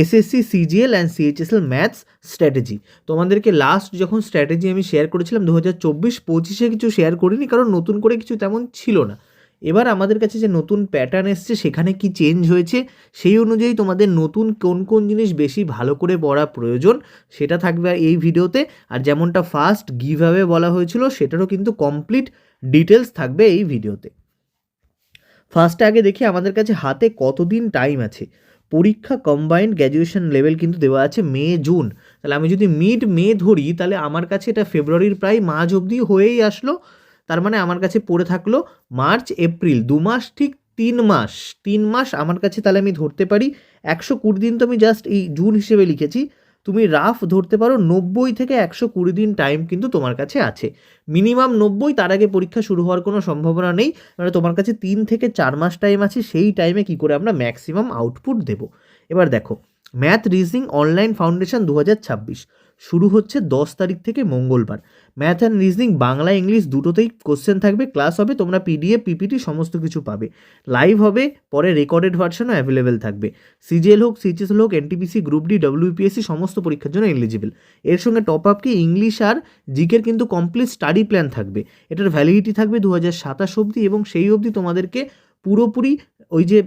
SSC, CGL and CHSL maths strategy. তোমাদেরকে last যখন strategy আমি শেয়ার করেছিলাম দু হাজার চব্বিশ পঁচিশে কিছু শেয়ার করিনি, কারণ নতুন করে কিছু তেমন ছিল না। এবার আমাদের কাছে যে নতুন প্যাটার্ন এসছে, সেখানে কি চেঞ্জ হয়েছে, সেই অনুযায়ী তোমাদের নতুন কোন কোন জিনিস বেশি ভালো করে পড়া প্রয়োজন, সেটা থাকবে এই ভিডিওতে। আর যেমনটা ফার্স্ট গিভঅ্যাওয়ে বলা হয়েছিল, সেটারও কিন্তু কমপ্লিট ডিটেলস থাকবে এই ভিডিওতে। ফার্স্টে আগে দেখি আমাদের কাছে হাতে কতদিন টাইম আছে। পরীক্ষা কম্বাইন্ড গ্র্যাজুয়েশন লেভেল কিন্তু দেওয়া আছে মে, জুন। তাহলে আমি যদি মিড মে ধরি, তাহলে আমার কাছে এটা ফেব্রুয়ারির প্রায় মাঝ অবধি হয়েই আসলো। তার মানে আমার কাছে পড়ে থাকল মার্চ এপ্রিল দু মাস ঠিক তিন মাস। তিন মাস আমার কাছে তাহলে আমি ধরতে পারি। একশো কুড়ি দিন তো আমি জাস্ট এই জুন হিসেবে লিখেছি। তুমি রাফ ধরতে পারো, নব্বই থেকে একশো কুড়ি দিন টাইম কিন্তু তোমার কাছে আছে। মিনিমাম নব্বই, তার আগে পরীক্ষা শুরু হওয়ার কোনো সম্ভাবনা নেই। মানে তোমার কাছে তিন থেকে চার মাস টাইম আছে, সেই টাইমে কি করে আমরা ম্যাক্সিমাম আউটপুট দেব? এবার দেখো ম্যাথ রিজনিং অনলাইন ফাউন্ডেশন দু হাজার ছাব্বিশ। শুরু হচ্ছে দশ তারিখ থেকে মঙ্গলবার। Math and reasoning Bangla English দুটোতেই কোশ্চেন থাকবে ক্লাস হবে, তোমরা পিডিএফ পিপিটি সমস্ত কিছু পাবে। লাইভ হবে, পরে রেকর্ডেড ভার্সনও অ্যাভেলেবেল থাকবে। সিজিএল হোক সিএচএসএল হোক এনটিপিসি গ্রুপ ডি ডব্লিউপিএসসি সমস্ত পরীক্ষার জন্য এলিজিবল এর সঙ্গে টপ আপ কি? ইংলিশ আর জিকের কিন্তু কমপ্লিট স্টাডি প্ল্যান থাকবে। এটার ভ্যালিডিটি থাকবে দু হাজার সাতাশ অবধি এবং সেই অবধি তোমাদেরকে পুরোপুরি ওই যে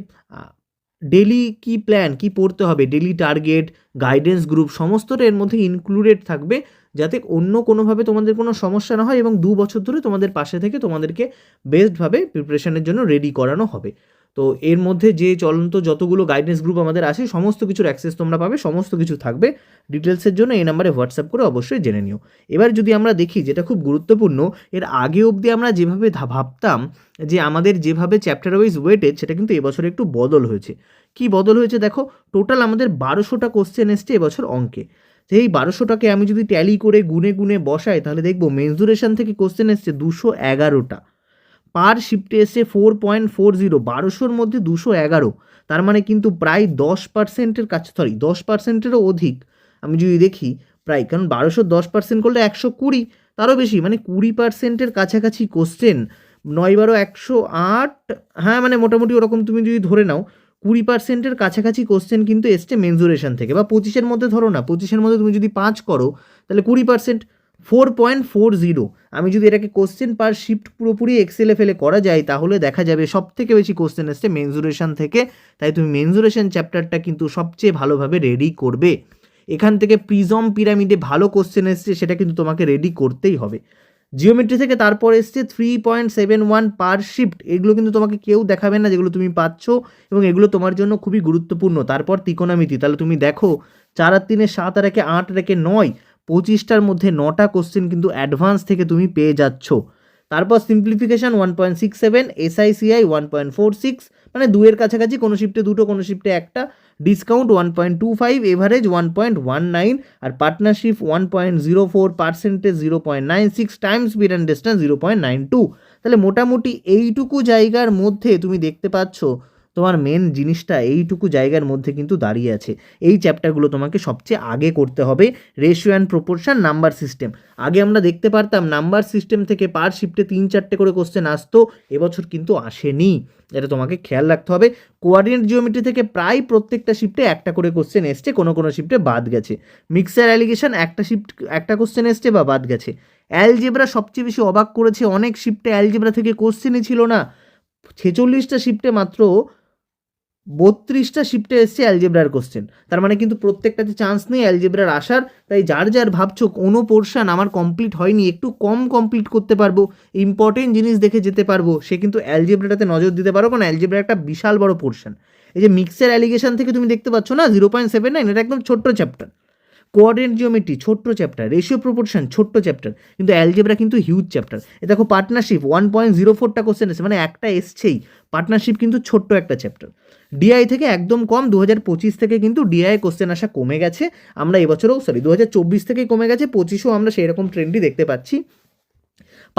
ডেলি কি প্ল্যান কি পড়তে হবে? ডেলি টার্গেট গাইডেন্স গ্রুপ সমস্তটা এর মধ্যে ইনক্লুডেড থাকবে যাতে অন্য কোনোভাবে তোমাদের কোনো সমস্যা না হয় এবং দু বছর ধরে তোমাদের পাশে থেকে তোমাদেরকে বেস্টভাবে প্রিপারেশানের জন্য রেডি করানো হবে। তো এর মধ্যে যে চলন্ত যতগুলো গাইডেন্স গ্রুপ আমাদের আছে, সমস্ত কিছুর অ্যাক্সেস তোমরা পাবে, সমস্ত কিছু থাকবে। ডিটেলসের জন্য এই নাম্বারে হোয়াটসঅ্যাপ করে অবশ্যই জেনে নিও। এবার যদি আমরা দেখি, যেটা খুব গুরুত্বপূর্ণ, এর আগে অবধি আমরা যেভাবে ভাবতাম যে আমাদের যেভাবে চ্যাপ্টার ওয়াইজ ওয়েটেজ সেটা কিন্তু এবছর একটু বদল হয়েছে। কি বদল হয়েছে দেখো টোটাল আমাদের বারোশোটা কোশ্চেন এসছে এবছর অঙ্কে। এই বারোশোটাকে আমি যদি ট্যালি করে গুনে গুনে বসাই, তাহলে দেখব মেনজুরেশন থেকে কোশ্চেন এসছে দুশো এগারোটা। পার শিফটে এসে ফোর পয়েন্ট ফোর জিরো বারোশোর মধ্যে দুশো এগারো। তার মানে কিন্তু প্রায় দশ পার্সেন্টের কাছে সরি দশ পার্সেন্টেরও অধিক। আমি যদি দেখি, প্রায়, কারণ বারোশো দশ পার্সেন্ট করলে একশো কুড়ি, তারও বেশি মানে কুড়ি পার্সেন্টের কাছাকাছি কোশ্চেন নয় বারো একশো আট হ্যাঁ মানে মোটামুটি ওরকম তুমি যদি ধরে নাও, কুড়ি পার্সেন্টের কাছাকাছি কোশ্চেন কিন্তু এসছে মেনজুরেশন থেকে। বা পঁচিশের মধ্যে ধরো না, পঁচিশের মধ্যে তুমি যদি পাঁচ করো, তাহলে কুড়ি percent four point four zero. আমি যদি এটাকে কোশ্চেন পার শিফট পুরোপুরি এক্সেলে ফেলে করা যায়, তাহলে দেখা যাবে সব থেকে বেশি কোশ্চেন এসছে মেনজুরেশন থেকে। তাই তুমি মেনজুরেশন চ্যাপ্টারটা কিন্তু সবচেয়ে ভালোভাবে রেডি করবে। এখান থেকে প্রিজম পিরামিডে ভালো কোশ্চেন এসছে, সেটা কিন্তু তোমাকে রেডি করতেই হবে। জিওমেট্রি থেকে তারপর এসছে three point seven one per shift এগুলো কিন্তু তোমাকে কেউ দেখাবে না যেগুলো তুমি পাচ্ছ, এবং এগুলো তোমার জন্য খুবই গুরুত্বপূর্ণ। তারপর ত্রিকোণামিতি। তাহলে তুমি দেখো, চার আর তিনে সাত আর একে আট রেখে নয়। পঁচিশটার মধ্যে নটা কোশ্চেন কিন্তু অ্যাডভান্স থেকে তুমি পেয়ে যাচ্ছ। তারপর simplification one point six seven SI CI one point four six মানে দুয়ের কাছাকাছি কোনো শিফটে দুটো, কোনো শিফটে একটা discount one point two five average one point one nine R partnership one point zero four percentage zero point nine six times speed and distance zero point nine two তাহলে মোটামুটি এইটুকু জায়গার মধ্যে তুমি দেখতে পাচ্ছ তোমার মেন জিনিসটা এইটুকু জায়গার মধ্যে কিন্তু দাঁড়িয়ে আছে। এই চ্যাপ্টারগুলো তোমাকে সবচেয়ে আগে করতে হবে ratio and proportion number system আগে আমরা দেখতে পারতাম নাম্বার সিস্টেম থেকে পার শিফটে তিন চারটে করে কোশ্চেন আসতো, এবছর কিন্তু আসেনি। এটা তোমাকে খেয়াল রাখতে হবে। কোয়ার্ডিনেট জিওমেট্রি থেকে প্রায় প্রত্যেকটা শিফটে একটা করে কোশ্চেন এসছে, কোনো কোনো শিফটে বাদ গেছে। মিক্সার অ্যালিগেশন একটা শিফট একটা কোশ্চেন এসছে বা বাদ গেছে। অ্যালজেব্রা সবচেয়ে বেশি অবাক করেছে, অনেক শিফটে অ্যালজেব্রা থেকে কোশ্চেনই ছিল না। ছেচল্লিশটা শিফটে মাত্র বত্রিশটা শিফটে এসছে অ্যালজেব্রার কোশ্চেন তার মানে কিন্তু প্রত্যেকটাতে চান্স নেই অ্যালজেব্রার আসার। তাই যার যার ভাবছ, কোনো পোর্শান আমার কমপ্লিট হয়নি, একটু কম কমপ্লিট করতে পারব ইম্পর্টেন্ট জিনিস দেখে যেতে পারব, সে কিন্তু অ্যালজেব্রাটাতে নজর দিতে পারো, কারণ অ্যালজেব্রা একটা বিশাল বড় পোর্শান এই যে মিক্সের অ্যালিগেশন থেকে তুমি দেখতে পাচ্ছ না জিরো পয়েন্ট সেভেন নাইন এটা একদম ছোট্ট চ্যাপ্টার কোঅর্ডিনেট জিওমেট্রি ছোট্ট চ্যাপ্টার রেশিও প্রপোর্শন ছোট্ট চ্যাপ্টার কিন্তু অ্যালজেব্রা কিন্তু হিউজ চ্যাপ্টার এ দেখো পার্টনারশিপ ওয়ান পয়েন্ট জিরো ফোরটা কোশ্চেন এসে মানে একটা এসছেই। পার্টনারশিপ কিন্তু ছোট্ট একটা চ্যাপ্টার ডিআই থেকে একদম কম দু হাজার পঁচিশ থেকে কিন্তু ডিআই কোশ্চেন আসা কমে গেছে। আমরা এবছরও সরি দু হাজার চব্বিশ থেকে কমে গেছে, পঁচিশেও আমরা সেই রকম ট্রেন্ডই দেখতে পাচ্ছি।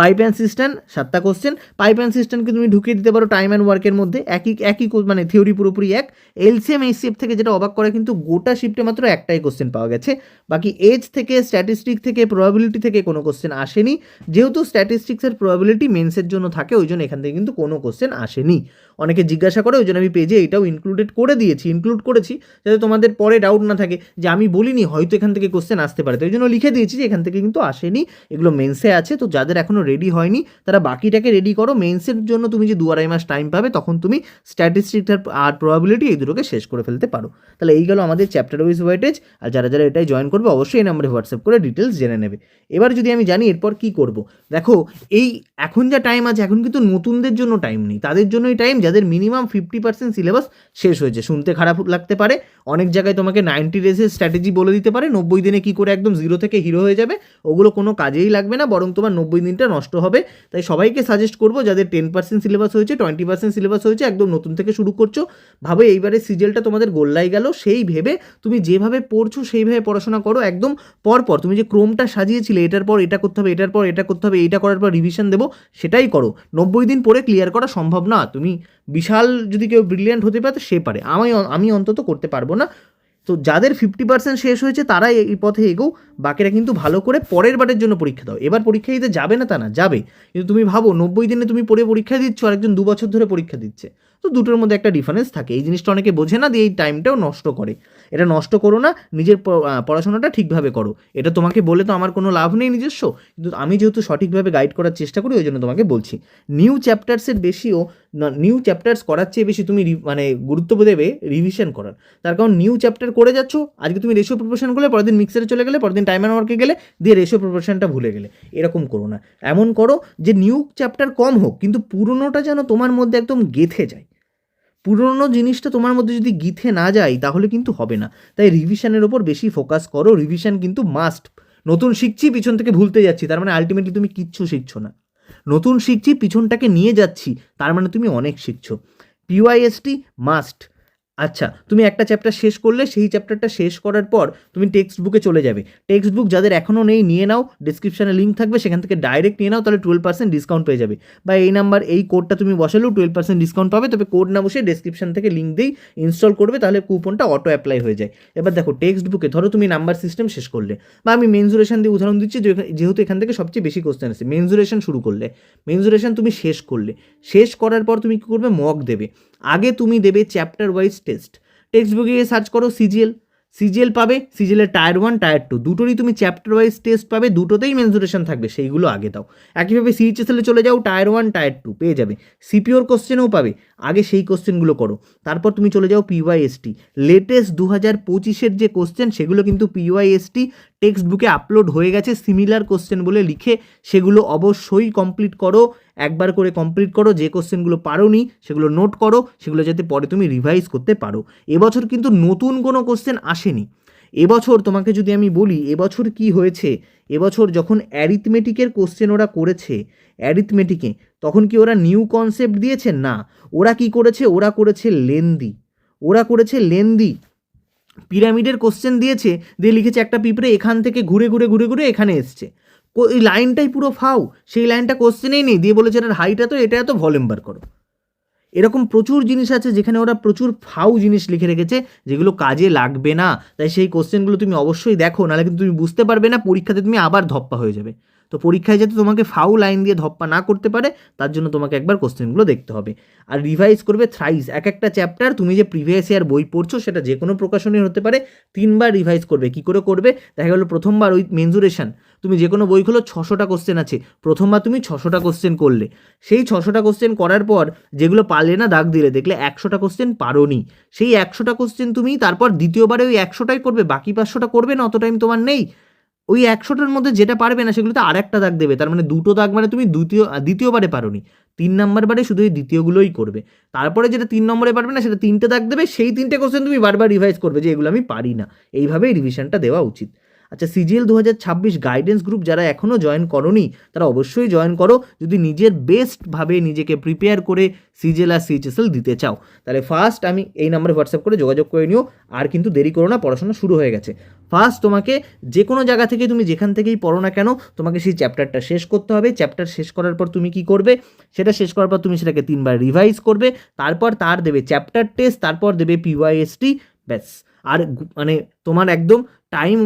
পাইপ অ্যান্ড সিস্টেম সাতটা কোশ্চেন পাইপ অ্যান্ড সিস্টেমকে তুমি ঢুকিয়ে দিতে পারো টাইম অ্যান্ড ওয়ার্কের মধ্যে। একই একই মানে থিওরি পুরোপুরি এক। এলসিএম এই শিফট থেকে যেটা অবাক করে কিন্তু গোটা শিফটে মাত্র একটাই কোশ্চেন পাওয়া গেছে। বাকি এজ থেকে স্ট্যাটিস্টিক থেকে প্রবাবিলিটি থেকে কোনো কোশ্চেন আসেনি। যেহেতু স্ট্যাটিস্টিক্সের প্রবাবিলিটি মেন্সের জন্য থাকে, ওই জন্য এখান থেকে কিন্তু কোনো কোশ্চেন আসেনি। অনেকে জিজ্ঞাসা করে, ওই জন্য আমি পেজে এটাও ইনক্লুডেড করে দিয়েছি ইনক্লুড করেছি, যাতে তোমাদের পরে ডাউট না থাকে যে আমি বলিনি, হয়তো এখান থেকে কোশ্চেন আসতে পারে। তো এই জন্য লিখে দিয়েছি যে এখান থেকে কিন্তু আসেনি, এগুলো মেন্সে আছে, তো যাদের এখনও রেডি হয়নি, তারা বাকিটাকে রেডি করো। মেন্সের জন্য তুমি যে দু আড়াই মাস টাইম পাবে, তখন তুমি স্ট্যাটিস্টিক্স আর প্রবাবিলিটি এই দুটোকে শেষ করে ফেলতে পারো। তাহলে এই গেল আমাদের চ্যাপ্টার ওয়াইজ ওয়েটেজ আর যারা যারা এটাই জয়েন করবে, অবশ্যই এই নাম্বারে হোয়াটসঅ্যাপ করে ডিটেলস জেনে নেবে। এবার যদি আমি জানি এরপর কি করব, দেখো, এই এখন যা টাইম আছে, এখন কিন্তু নতুনদের জন্য টাইম নেই, তাদের জন্যই টাইম যাদের মিনিমাম ফিফটি পার্সেন্ট সিলেবাস শেষ হয়েছে। শুনতে খারাপ লাগতে পারে। অনেক জায়গায় তোমাকে নাইনটি ডেজের স্ট্র্যাটেজি বলে দিতে পারে। নব্বই দিনে কী করে একদম জিরো থেকে হিরো হয়ে যাবে, ওগুলো কোনো কাজেই লাগবে না, বরং তোমার নব্বই দিনটা নষ্ট হবে। তাই সবাইকে সাজেস্ট করব, যাদের টেন পার্সেন্ট সিলেবাস হয়েছে টোয়েন্টি পার্সেন্ট সিলেবাস হয়েছে, একদম নতুন থেকে শুরু করছ। ভাবে এইবারে সিজেলটা তোমাদের গোল্লাই গেল, সেই ভেবে তুমি যেভাবে পড়ছো, সেইভাবে পড়াশোনা করো একদম পর পর তুমি যে ক্রোমটা সাজিয়েছিলে, এটার পর এটা করতে হবে, এটার পর এটা করতে হবে, এইটা করার পর রিভিশন দেবো, সেটাই করো। নব্বই দিন পরে ক্লিয়ার করা সম্ভব না। তুমি বিশাল যদি কেউ ব্রিলিয়েন্ট হতে পারে তো সে পারে। আমি আমি অন্তত করতে পারব না। তো যাদের ফিফটি পার্সেন্ট শেষ হয়েছে, তারাই এই পথে এগোও। বাকিরা কিন্তু ভালো করে পরের বারের জন্য পরীক্ষা দাও। এবার পরীক্ষা দিতে যাবে না তা না, যাবে। কিন্তু তুমি ভাবো, নব্বই দিনে তুমি পড়ে পরীক্ষা দিচ্ছ আর একজন দু বছর ধরে পরীক্ষা দিচ্ছে। তো দুটোর মধ্যে একটা ডিফারেন্স থাকে। এই জিনিসটা অনেকে বোঝে না দিয়ে এই টাইমটাও নষ্ট করে। এটা নষ্ট করো না, নিজের পড়াশোনাটা ঠিকভাবে করো। এটা তোমাকে বলে তো আমার কোনো লাভ নেই নিজস্ব। কিন্তু আমি যেহেতু সঠিকভাবে গাইড করার চেষ্টা করি, ওই জন্য তোমাকে বলছি। নিউ চ্যাপ্টার্সের বেশিও নিউ চ্যাপ্টার্স করার চেয়ে বেশি তুমি মানে গুরুত্ব দেবে রিভিশন করার। তার কারণ নিউ চ্যাপ্টার করে যাচ্ছ, আজকে তুমি রেশিও প্রপোর্শন করলে, পরের দিন মিক্সারে চলে গেলে, পরের দিন টাইম অ্যান্ড ওয়ার্কে গেলে, দিয়ে রেশিও প্রপোর্শনটা ভুলে গেলে। এরকম করো না। এমন করো যে নিউ চ্যাপ্টার কম হোক, কিন্তু পুরনোটা যেন তোমার মধ্যে একদম গেথে যায়। পুরনো জিনিসটা তোমার মধ্যে যদি গিথে না যায়, তাহলে কিন্তু হবে না। তাই রিভিশনের ওপর বেশি ফোকাস করো। রিভিশন কিন্তু মাস্ট নতুন শিখছি, পিছন থেকে ভুলতে যাচ্ছি। তার মানে আলটিমেটলি তুমি কিচ্ছু শিখছো না। নতুন শিখছি, পিছনটাকে নিয়ে যাচ্ছি। তার মানে তুমি অনেক শিখছো। পিওয়াইএসটি মাস্ট আচ্ছা তুমি একটা চ্যাপ্টার শেষ করলে, সেই চ্যাপ্টারটা শেষ করার পর তুমি টেক্সট বুকে চলে যাবে। টেক্সট বুক যাদের এখনও নেই, নিয়ে নাও ডিসক্রিপশানে লিঙ্ক থাকবে, সেখান থেকে ডাইরেক্ট নিয়ে নাও, তাহলে টুয়েলভ পার্সেন্ট ডিসকাউন্ট পেয়ে যাবে। বা এই নাম্বার এই কোডটা তুমি বসালেও টুয়েলভ পার্সেন্ট ডিসকাউন্ট পাবে, তবে কোড না বসে ডিসক্রিপশন থেকে লিঙ্ক দিয়েই ইনস্টল করবে, তাহলে কুপনটা অটো অ্যাপ্লাই হয়ে যায়। এবার দেখো টেক্সট বুকে ধরো তুমি নাম্বার সিস্টেম শেষ করলে। বা আমি মেনজুরেশন দিয়ে উদাহরণ দিচ্ছি যেহেতু এখান থেকে সবচেয়ে বেশি কোশ্চেন আছে মেনজুরেশন শুরু করলে। মেনজুরেশন তুমি শেষ করলে। শেষ করার পর তুমি কী করবে? মক দেবে। আগে তুমি দেবে চ্যাপ্টার ওয়াইজ টেস্ট টেক্সট বুকে সার্চ করো সিজিএল সিজিএল পাবে সিজিএলের টায়ার ওয়ান টায়ার টু দুটোরই তুমি চ্যাপ্টার ওয়াইজ টেস্ট পাবে, দুটোতেই মেনজুরেশন থাকবে, সেইগুলো আগে দাও। একইভাবে সিএইচএসএলে চলে যাও টায়ার ওয়ান টায়ার টু পেয়ে যাবে। সিপিওর কোশ্চেনও পাবে, আগে সেই কোশ্চেনগুলো করো। তারপর তুমি চলে যাও পিওয়াইএসটি লেটেস্ট দু হাজার পঁচিশের যে কোশ্চেন সেগুলো কিন্তু পিওয়াইএসটি টেক্সট বুকে আপলোড হয়ে গেছে সিমিলার কোশ্চেন বলে লিখে, সেগুলো অবশ্যই কমপ্লিট করো, একবার করে কমপ্লিট করো, যে কোশ্চেনগুলো পারোনি, সেগুলো নোট করো, সেগুলো যাতে পরে তুমি রিভাইজ করতে পারো। এবছর কিন্তু নতুন কোনো কোশ্চেন আসেনি। এবছর তোমাকে যদি আমি বলি, এবছর কি হয়েছে? এবছর যখন অ্যারিথমেটিকের কোশ্চেন ওরা করেছে অ্যারিথমেটিকে তখন কি ওরা নিউ কনসেপ্ট দিয়েছে? না। ওরা কি করেছে? ওরা করেছে লেন্দি ওরা করেছে লেন্দি পিরামিডের কোশ্চেন দিয়েছে, দিয়ে লিখেছে একটা পিঁপড়ে এখান থেকে ঘুরে ঘুরে ঘুরে ঘুরে এখানে এসছে। এই লাইনটাই পুরো ফাউ, সেই লাইনটা কোশ্চেনেই নেই, দিয়ে বলেছে এটার হাইট এত, এটা এত ভলিউম বার করো। এরকম প্রচুর জিনিস আছে, যেখানে ওরা প্রচুর ফাউ জিনিস লিখে রেখেছে, যেগুলো কাজে লাগবে না। তাই সেই কোশ্চেনগুলো তুমি অবশ্যই দেখো, নাহলে কিন্তু তুমি বুঝতে পারবে না, পরীক্ষাতে তুমি আবার ধপ্পা হয়ে যাবে। তো পরীক্ষায় যাতে তোমাকে ফাউ লাইন দিয়ে ধপ্পা না করতে পারে, তার জন্য তোমাকে একবার কোশ্চেনগুলো দেখতে হবে। আর রিভাইজ করবে থ্রাইস এক একটা চ্যাপ্টার তুমি যে প্রিভিয়াস ইয়ার বই পড়ছো, সেটা যে কোনো প্রকাশনের হতে পারে, তিনবার রিভাইজ করবে, কি করে করবে? দেখা গেলো প্রথমবার ওই মেনজুরেশন তুমি যে কোনো বই ছশোটা কোশ্চেন আছে, প্রথমবার তুমি ছশোটা কোশ্চেন করলে। সেই ছশোটা কোশ্চেন করার পর, যেগুলো পারলে না দাগ দিলে, দেখলে একশোটা কোশ্চেন পারোনি সেই একশোটা কোশ্চেন তুমি তারপর দ্বিতীয়বারে ওই একশোটাই করবে, বাকি পাঁচশোটা করবে না, অত টাইম তোমার নেই। ওই একশোটার মধ্যে যেটা পারবে না সেগুলোতে আর একটা দাগ দেবে। তার মানে দুটো দাগ মানে তুমি দ্বিতীয় দ্বিতীয়বারে পারোনি। তিন নম্বর বারে শুধু এই দ্বিতীয়গুলোই করবে। তারপরে যেটা তিন নম্বরে পারবে না, সেটা তিনটে দাগ দেবে, সেই তিনটে কোশ্চেন তুমি বারবার রিভাইজ করবে যে এগুলো আমি পারি না। এইভাবেই রিভিশনটা দেওয়া উচিত। আচ্ছা সিজিএল দু হাজার ছাব্বিশ গাইডেন্স গ্রুপ যারা এখনও জয়েন করনি, তারা অবশ্যই জয়েন করো। যদি নিজের বেস্টভাবে নিজেকে প্রিপেয়ার করে সিজিএল আর সিএইচএসএল দিতে চাও, তাহলে ফার্স্ট আমি এই নাম্বারে হোয়াটসঅ্যাপ করে যোগাযোগ করে নিও। আর কিন্তু দেরি করো না, পড়াশোনা শুরু হয়ে গেছে। ফার্স্ট তোমাকে যে কোনো জায়গা থেকে তুমি যেখান থেকেই পড়ো না কেন, তোমাকে সেই চ্যাপ্টারটা শেষ করতে হবে। চ্যাপ্টার শেষ করার পর তুমি কি করবে? সেটা শেষ করার পর তুমি সেটাকে তিনবার রিভাইজ করবে। তারপর তার দেবে চ্যাপ্টার টেস্ট তারপর দেবে পিওয়াইএসটি ব্যাস। আর মানে তোমার একদম টাইম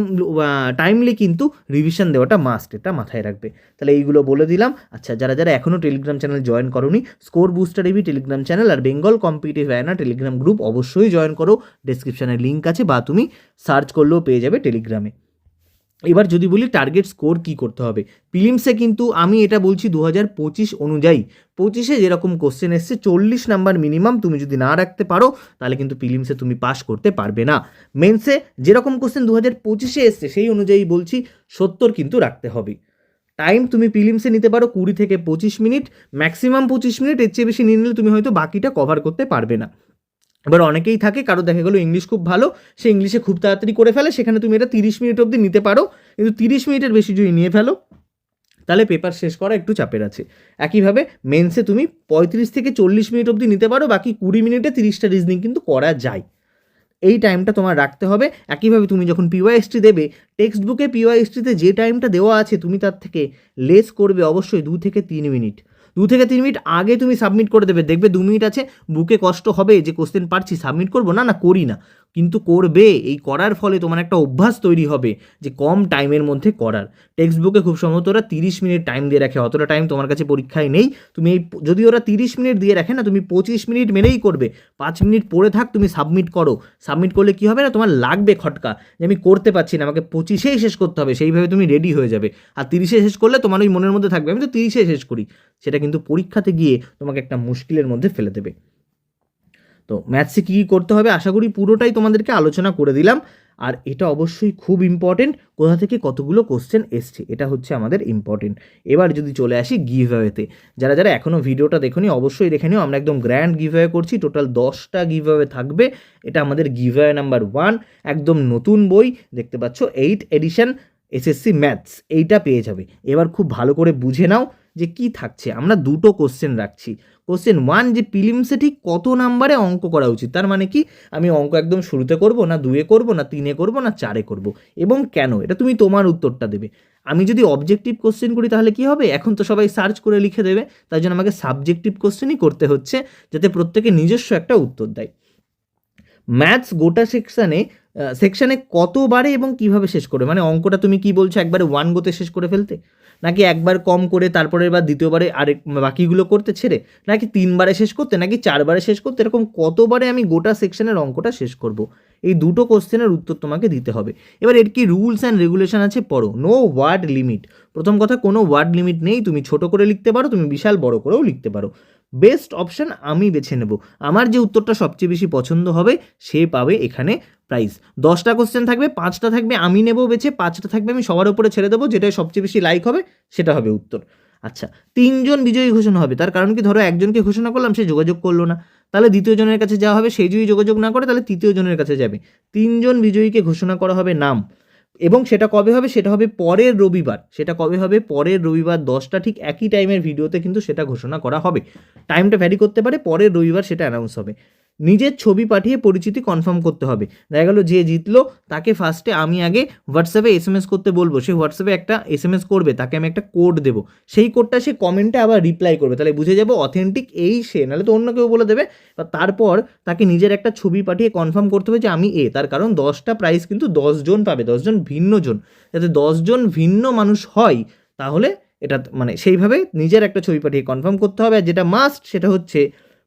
টাইমলি কিন্তু রিভিশন দেওয়াটা মাস্ট এটা মাথায় রাখবে। তাহলে এইগুলো বলে দিলাম। আচ্ছা যারা যারা এখনও টেলিগ্রাম চ্যানেল জয়েন করনি score booster AB Telegram channel আর Bengal competitive arena Telegram group অবশ্যই জয়েন করো। ডেসক্রিপশানে লিঙ্ক আছে বা তুমি সার্চ করলেও পেয়ে যাবে টেলিগ্রামে এবার যদি বলি টার্গেট স্কোর কি করতে হবে? প্রিলিমসে কিন্তু আমি এটা বলছি দু হাজার পঁচিশ অনুযায়ী। পঁচিশে যেরকম কোশ্চেন এসছে, চল্লিশ নাম্বার মিনিমাম তুমি যদি না রাখতে পারো, তাহলে কিন্তু প্রিলিমসে তুমি পাস করতে পারবে না। মেন্সে যেরকম কোশ্চেন দু হাজার পঁচিশে এসছে, সেই অনুযায়ী বলছি সত্তর কিন্তু রাখতে হবে। টাইম তুমি প্রিলিমসে নিতে পারো কুড়ি থেকে পঁচিশ মিনিট ম্যাক্সিমাম পঁচিশ মিনিট, এর চেয়ে বেশি নিয়ে নিলে তুমি হয়তো বাকিটা কভার করতে পারবে না। এবার অনেকেই থাকে, কারও দেখা গেলো ইংলিশ খুব ভালো, সে ইংলিশে খুব তাড়াতাড়ি করে ফেলে, সেখানে তুমি এটা তিরিশ মিনিট অবধি নিতে পারো। কিন্তু তিরিশ মিনিটের বেশি যদি নিয়ে ফেলো, তাহলে পেপার শেষ করা একটু চাপের আছে। একইভাবে মেন্সে তুমি পঁয়ত্রিশ থেকে চল্লিশ মিনিট অবধি নিতে পারো, বাকি কুড়ি মিনিটে তিরিশটা রিজনিং কিন্তু করা যায়। এই টাইমটা তোমার রাখতে হবে। একইভাবে তুমি যখন পিওয়াইএসটি দেবে টেক্সট বুকে পিওয়াইএসটিতে যে টাইমটা দেওয়া আছে, তুমি তার থেকে লেস করবে অবশ্যই দু থেকে তিন মিনিট। দু থেকে তিন মিনিট আগে তুমি সাবমিট করে দেবে। দেখবে দু মিনিট আছে বুকে কষ্ট হবে যে কোশ্চেন পারছি সাবমিট করব? না না, করি না। কিন্তু করবে, এই করার ফলে তোমার একটা অভ্যাস তৈরি হবে যে কম টাইমের মধ্যে করার। টেক্সট বুকে খুব সম্ভবত ওরা তিরিশ মিনিট টাইম দিয়ে রাখে, অতটা টাইম তোমার কাছে পরীক্ষায় নেই। তুমি এই যদি ওরা তিরিশ মিনিট দিয়ে রাখে না, তুমি পঁচিশ মিনিট মেনেই করবে। পাঁচ মিনিট পড়ে থাক, তুমি সাবমিট করো। সাবমিট করলে কি হবে না, তোমার লাগবে খটকা যে আমি করতে পারছি না, আমাকে পঁচিশেই শেষ করতে হবে, সেইভাবে তুমি রেডি হয়ে যাবে। আর তিরিশে শেষ করলে তোমার ওই মনের মধ্যে থাকবে, আমি তো তিরিশে শেষ করি। সেটা কিন্তু পরীক্ষাতে গিয়ে তোমাকে একটা মুশকিলের মধ্যে ফেলে দেবে। তো ম্যাথসে কী কী করতে হবে? আশা করি পুরোটাই তোমাদেরকে আলোচনা করে দিলাম। আর এটা অবশ্যই খুব ইম্পর্টেন্ট কোথা থেকে কতগুলো কোশ্চেন এসছে, এটা হচ্ছে আমাদের ইম্পর্টেন্ট এবার যদি চলে আসি গিভ অ্যাওয়েতে যারা যারা এখনও ভিডিওটা দেখোনি, অবশ্যই দেখে নিও। আমরা একদম গ্র্যান্ড গিভ অ্যাওয়ে করছি। টোটাল দশটা গিভ অ্যাওয়ে থাকবে। এটা আমাদের গিভ অ্যাওয়ে নাম্বার ওয়ান একদম নতুন বই, দেখতে পাচ্ছ এইট এডিশন এসএসসি ম্যাথস এইটা পেয়ে যাবে। এবার খুব ভালো করে বুঝে নাও। যে কি থাকছে? আমরা দুটো কোশ্চেন রাখছি। কোশ্চেন ওয়ান যে প্রিলিমসে ঠিক কত নাম্বারে অঙ্ক করা উচিত? তার মানে কি? আমি অঙ্ক একদম শুরুতে করব, না দুয়ে করব, না তিনে করব, না চারে করব। এবং কেন? এটা তুমি তোমার উত্তরটা দেবে। আমি যদি অবজেক্টিভ কোশ্চেন করি তাহলে কি হবে? এখন তো সবাই সার্চ করে লিখে দেবে। তাই জন্য আমাকে সাবজেক্টিভ কোশ্চেনই করতে হচ্ছে, যাতে প্রত্যেকে নিজস্ব একটা উত্তর দেয়। ম্যাথস গোটা সেকশানে সেকশানে কতবারে এবং কীভাবে শেষ করে মানে অঙ্কটা তুমি কি বলছো, একবারে ওয়ান গোতে শেষ করে ফেলতে? নাকি একবার কম করে তারপরে এবার দ্বিতীয়বারে আরেক বাকিগুলো করতে ছেড়ে, নাকি তিনবারে শেষ করতে, নাকি চারবারে শেষ করতে, এরকম কতবারে আমি গোটা সেকশনের অঙ্কটা শেষ করব? এই দুটো কোশ্চেনের উত্তর তোমাকে দিতে হবে। এবার এর কি রুলস অ্যান্ড রেগুলেশন আছে পড়ো। নো ওয়ার্ড লিমিট প্রথম কথা, কোনো ওয়ার্ড লিমিট নেই, তুমি ছোট করে লিখতে পারো, তুমি বিশাল বড় করেও লিখতে পারো। বেস্ট অপশন আমি বেছে নেব। আমার যে উত্তরটা সবচেয়ে বেশি পছন্দ হবে, সে পাবে এখানে প্রাইজ দশটা কোশ্চেন থাকবে, পাঁচটা থাকবে, আমি নেব বেছে, পাঁচটা থাকবে, আমি সবার উপরে ছেড়ে দেবো যেটা সবচেয়ে বেশি লাইক হবে, সেটা হবে উত্তর। আচ্ছা তিনজন বিজয়ী ঘোষণা হবে, তার কারণ কি? ধরো একজনকে ঘোষণা করলাম, সে যোগাযোগ করল না। তাহলে দ্বিতীয় জনের কাছে যাওয়া হবে, সে যদি যোগাযোগ না করে, তাহলে তৃতীয় জনের কাছে যাবে। তিনজন বিজয়ীকে ঘোষণা করা হবে নাম। এবং সেটা কবে হবে? সেটা হবে পরের রবিবার। সেটা কবে হবে? পরের রবিবার দশটা, ঠিক একই টাইমের ভিডিওতে কিন্তু সেটা ঘোষণা করা হবে। টাইমটা ভ্যারি করতে পারে, পরের রবিবার সেটা অ্যানাউন্স হবে। নিজের ছবি পাঠিয়ে পরিচিতি কনফার্ম করতে হবে। দেখা গেলো যে জিতলো, তাকে ফার্স্টে আমি আগে হোয়াটসঅ্যাপে এস এম এস করতে বলব। সে হোয়াটসঅ্যাপে একটা এস এম এস করবে, তাকে আমি একটা কোড দেবো। সেই কোডটা সে কমেন্টে আবার রিপ্লাই করবে। তাহলে বুঝে যাব অথেন্টিক এই সে, নাহলে তো অন্য কেউ বলে দেবে। বা তারপর তাকে নিজের একটা ছবি পাঠিয়ে কনফার্ম করতে হবে যে আমি এ। তার কারণ দশটা প্রাইস কিন্তু দশজন পাবে দশজন ভিন্ন জন। যাতে দশজন ভিন্ন মানুষ হয়, তাহলে এটা মানে সেইভাবে নিজের একটা ছবি পাঠিয়ে কনফার্ম করতে হবে। আর যেটা মাস্ট সেটা হচ্ছে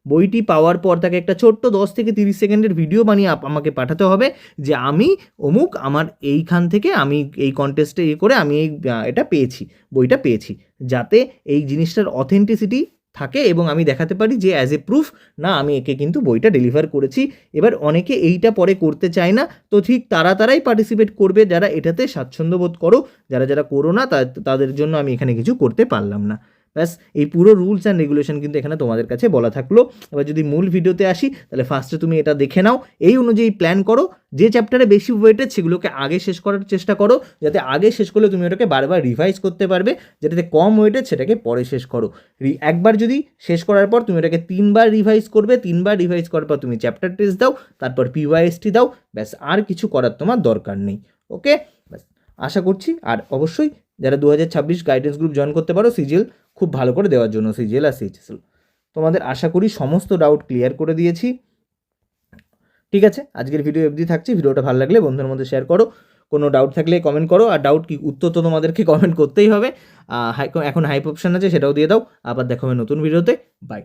বইটি পাওয়ার পর তাকে একটা ছোট্ট দশ থেকে তিরিশ সেকেন্ডের ভিডিও বানিয়ে আমাকে পাঠাতে হবে যে আমি, অমুক, আমার এইখান থেকে আমি এই কন্টেস্টে ইয়ে করে আমি এই এটা পেয়েছি, বইটা পেয়েছি। যাতে এই জিনিসটার অথেন্টিসিটি থাকে এবং আমি দেখাতে পারি যে অ্যাজ এ প্রুফ না, আমি একে কিন্তু বইটা ডেলিভার করেছি। এবার অনেকে এইটা পরে করতে চায় না, তো ঠিক তারা তারাই পার্টিসিপেট করবে যারা এটাতে স্বাচ্ছন্দ্য বোধ করো, যারা যারা করো না তাদের জন্য আমি এখানে কিছু করতে পারলাম না। ব্যাস, এই পুরো রুলস অ্যান্ড রেগুলেশন কিন্তু এখানে তোমাদের কাছে বলা থাকল। এবার যদি মূল ভিডিওতে আসি, তাহলে ফার্স্টে তুমি এটা দেখে নাও। এই অনুযায়ী প্ল্যান করো, যে চ্যাপ্টারে বেশি ওয়েটেড সেগুলোকে আগে শেষ করার চেষ্টা করো, যাতে আগে শেষ করলে তুমি ওটাকে বারবার রিভাইজ করতে পারবে, যেটাতে কম ওয়েটেড সেটাকে পরে শেষ করো। একবার যদি শেষ করার পর তুমি ওটাকে তিনবার রিভাইজ করবে, তিনবার রিভাইজ করার পর তুমি চ্যাপ্টার টেস্ট দাও, তারপর পিওয়াইএসটি দাও, ব্যাস, আর কিছু করার তোমার দরকার নেই। ওকে ব্যাস, আশা করছি, আর অবশ্যই যারা দু হাজার ছাব্বিশ গাইডেন্স গ্রুপ জয়েন করতে পারো সিজিএল খুব ভালো করে দেওয়ার জন্য সেই আর সিএইচএসএল তোমাদের আশা করি সমস্ত ডাউট ক্লিয়ার করে দিয়েছি। ঠিক আছে? আজকের ভিডিও অবধি থাকছি। ভিডিওটা ভালো লাগলে বন্ধুর মধ্যে শেয়ার করো। কোনো ডাউট থাকলে কমেন্ট করো। আর ডাউট কি উত্তর তো তোমাদেরকে কমেন্ট করতেই হবে। হাই- এখন হাইপ অপশান আছে, সেটাও দিয়ে দাও। আবার দেখো নতুন ভিডিওতে বাই